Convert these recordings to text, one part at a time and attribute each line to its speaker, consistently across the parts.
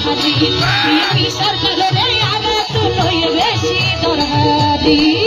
Speaker 1: দরহারি BP সরকারের আগত লই বেশি দরহারি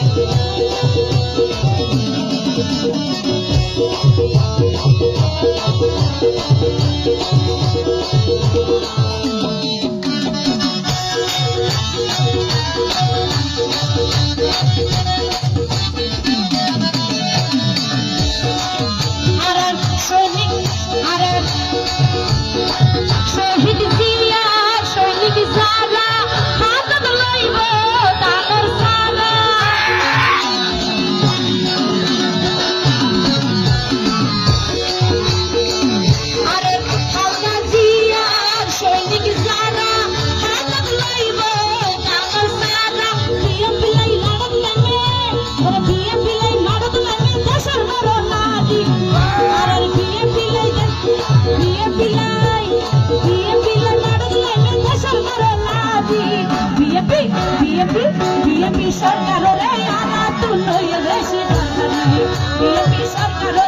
Speaker 1: Thank you. বিএপি বিএপি সরকার রে আমার বিএপি সরকার